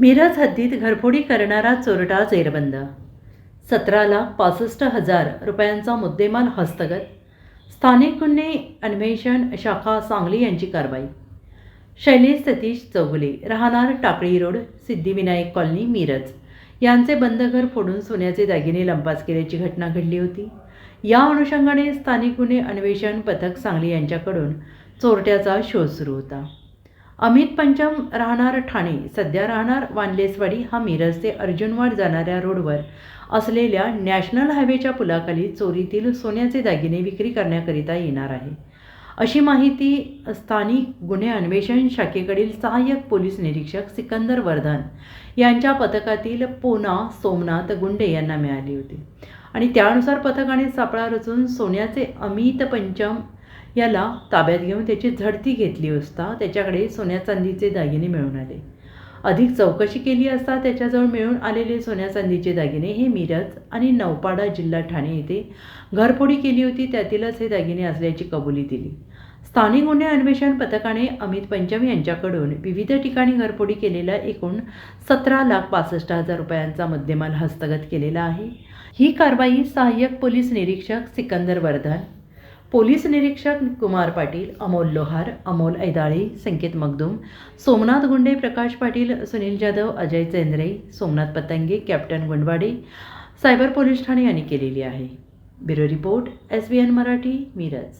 मिरज हद्दीत घरफोडी करणारा चोरटा जेरबंद. सतरा लाख पासष्ट हजार रुपयांचा मुद्देमाल हस्तगत. स्थानिक गुन्हे अन्वेषण शाखा सांगली यांची कारवाई. शैलेश सतीश चौगुले राहणार टाकळी रोड सिद्धिविनायक कॉलनी मिरज. यांचे बंद घर फोडून सोन्याचे दागिने लंपास केल्याची घटना घडली होती. या अनुषंगाने स्थानिक गुन्हे अन्वेषण पथक सांगली यांच्याकडून चोरट्याचा शोध सुरू होता. अमित पंचम राहणार ठाणे. सध्या राहणार वानलेसवाडी हा मिरज ते अर्जुनवाड जाणाऱ्या रोडवर असलेल्या नॅशनल हायवेच्या पुलाखाली चोरीतील सोन्याचे दागिने विक्री करण्याकरिता येणार आहे. अशी माहिती स्थानिक गुन्हे अन्वेषण शाखेकडील सहाय्यक पोलीस निरीक्षक सिकंदर वर्धन यांच्या पथकातील पोना सोमनाथ गुंडे यांना मिळाली होती. आणि त्यानुसार पथकाने सापळा रचून सोन्याचे अमित पंचम याला ताब्यात घेऊन त्याची झडती घेतली असता त्याच्याकडे सोन्या चांदीचे दागिने मिळून आले. अधिक चौकशी केली असता त्याच्याजवळ मिळून आलेले सोन्या चांदीचे दागिने हे मिरज आणि नौपाडा जिल्हा ठाणे येथे घरफोडी केली होती त्यातीलच हे दागिने असल्याची कबुली दिली. स्थानिक गुन्हे अन्वेषण पथकाने अमित पंचम यांच्याकडून विविध ठिकाणी घरफोडी केलेला एकूण सतरा लाख पासष्ट हजार रुपयांचा मुद्देमाल हस्तगत केलेला आहे. ही कारवाई सहाय्यक पोलीस निरीक्षक सिकंदर वर्धन पोलीस निरीक्षक Kumar Patil Amol Lohar Amol Aidale Sanket Magdum Somnath Gunde Prakash Patil Sunil Jadhav Ajay Chendre Somnath Patange captain Gundwade cyber police Thane यांनी केलेली आहे. Bureau report S B N Marathi Miraj.